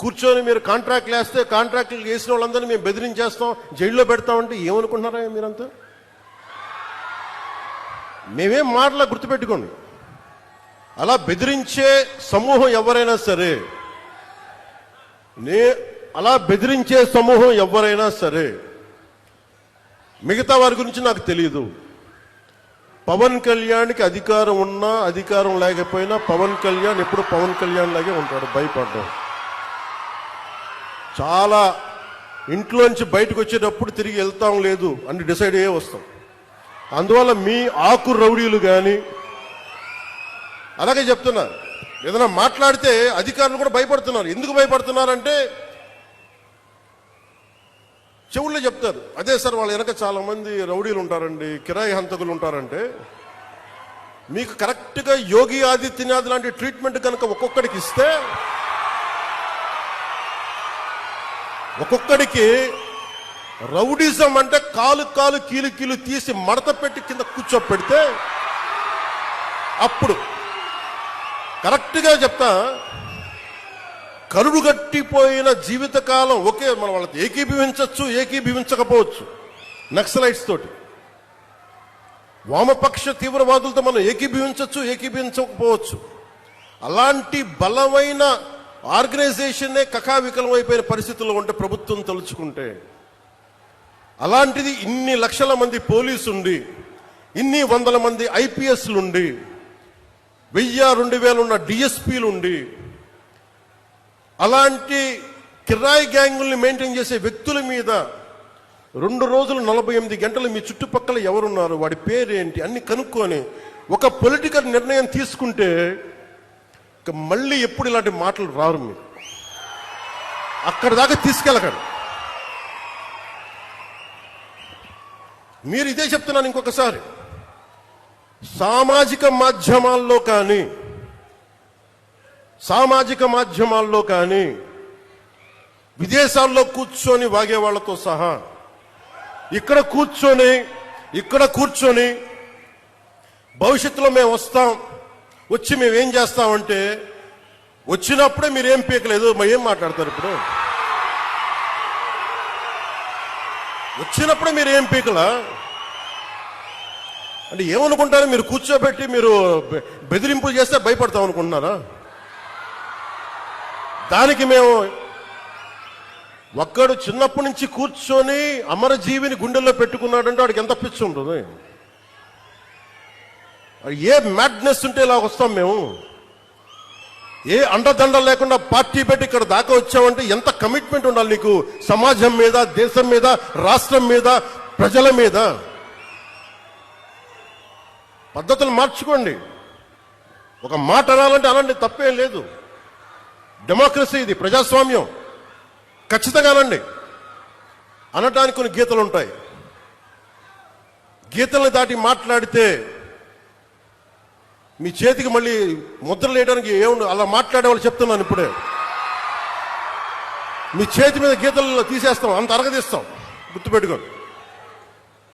కూర్చొని మీరు కాంట్రాక్ట్లు వేస్తే కాంట్రాక్ట్లు వేసిన వాళ్ళందరినీ మేము బెదిరించేస్తాం జైల్లో పెడతామంటే ఏమనుకుంటున్నారా మీరంతా? మేమేం మాటలా గుర్తుపెట్టుకోండి. అలా బెదిరించే సమూహం ఎవరైనా సరే నే అలా బెదిరించే సమూహం ఎవరైనా సరే మిగతా వారి గురించి నాకు తెలియదు పవన్ కళ్యాణ్కి అధికారం ఉన్నా అధికారం లేకపోయినా పవన్ కళ్యాణ్ ఎప్పుడు పవన్ కళ్యాణ్ లాగే ఉంటాడు భయపడ్డాడు. చాలా ఇంట్లోంచి బయటకు వచ్చేటప్పుడు తిరిగి వెళ్తాం లేదు అని డిసైడ్ అయ్యే వస్తాం. అందువల్ల మీ ఆకు రౌడీలు కానీ అలాగే చెప్తున్నారు ఏదైనా మాట్లాడితే అధికారులు కూడా భయపడుతున్నారు. ఎందుకు భయపడుతున్నారంటే చెవుల్లో చెప్తారు. అదే సార్ వాళ్ళ వెనక చాలా మంది రౌడీలు ఉంటారండి కిరాయి హంతకులు ఉంటారంటే మీకు కరెక్ట్గా యోగి ఆదిత్యనాథ్ లాంటి ట్రీట్మెంట్ కనుక ఒక్కొక్కడికి ఇస్తే ఒక్కొక్కడికి రౌడిజం అంటే కాలు కాలు కీలు కీలు తీసి మడత పెట్టి కింద కూర్చోపెడితే అప్పుడు కరెక్ట్గా చెప్తా కరుడుగట్టిపోయిన జీవితకాలం ఒకే మనం వాళ్ళతో ఏకీభవించవచ్చు ఏకీభవించకపోవచ్చు. నక్సలైట్స్ తోటి. వామపక్ష తీవ్రవాదులతో మనం ఏకీభవించవచ్చు ఏకీభవించకపోవచ్చు. అలాంటి బలమైన ఆర్గనైజేషన్నే కకావికలం అయిపోయిన పరిస్థితుల్లో ఉంటే ప్రభుత్వం తలుచుకుంటే అలాంటిది ఇన్ని లక్షల మంది పోలీసు ఉండి ఇన్ని వందల మంది ఐపీఎస్లు ఉండి వెయ్యి రెండు వేలు ఉన్న డిఎస్పీలు ఉండి అలాంటి కిరాయి గ్యాంగుల్ని మెయింటైన్ చేసే వ్యక్తుల మీద రెండు రోజులు నలభై ఎనిమిది గంటలు మీ చుట్టుపక్కల ఎవరున్నారు? వాడి పేరేంటి? అన్ని కనుక్కొని ఒక పొలిటికల్ నిర్ణయం తీసుకుంటే మళ్ళీ ఎప్పుడు ఇలాంటి మాటలు రారు మీరు. అక్కడ దాకా తీసుకెళ్ళకండి. మీరు ఇదే చెప్తున్నాను ఇంకొకసారి. సామాజిక మాధ్యమాల్లో కానీ సామాజిక మాధ్యమాల్లో కానీ విదేశాల్లో కూర్చొని వాగే వాళ్ళతో సహా ఇక్కడ కూర్చొని ఇక్కడ కూర్చొని భవిష్యత్తులో మేము వస్తాం. వచ్చి మేమేం చేస్తామంటే వచ్చినప్పుడే మీరు ఏం పీకలేదు ఏం మాట్లాడతారు ఇప్పుడు? వచ్చినప్పుడే మీరు ఏం పీకలా? అంటే ఏమనుకుంటారు మీరు కూర్చోబెట్టి మీరు బెదిరింపులు చేస్తే భయపడతాం అనుకుంటున్నారా? దానికి మేము ఒక్కడు చిన్నప్పటి నుంచి కూర్చొని అమరజీవిని గుండెల్లో పెట్టుకున్నాడంటే వాడికి ఎంత పిచ్చి ఉంటుంది? ఏ మ్యాడ్నెస్ ఉంటే ఇలా వస్తాం మేము? ఏ అండదండ లేకుండా పార్టీ పెట్టి ఇక్కడ దాకా వచ్చామంటే ఎంత కమిట్మెంట్ ఉండాలి నీకు? సమాజం మీద దేశం మీద రాష్ట్రం మీద ప్రజల మీద? పద్ధతులు మార్చుకోండి. ఒక మాట అనాలంటే అనండి తప్పేం లేదు. డెమోక్రసీ ఇది ప్రజాస్వామ్యం. ఖచ్చితంగా అనండి. అనటానికి కొన్ని గీతలు ఉంటాయి. గీతల్ని దాటి మాట్లాడితే మీ చేతికి మళ్ళీ ముద్ర వేయడానికి ఏముంది అలా మాట్లాడేవాళ్ళు చెప్తున్నాను ఇప్పుడే. మీ చేతి మీద గీతలు తీసేస్తాం అంత అరగదీస్తాం. గుర్తుపెట్టుకోండి.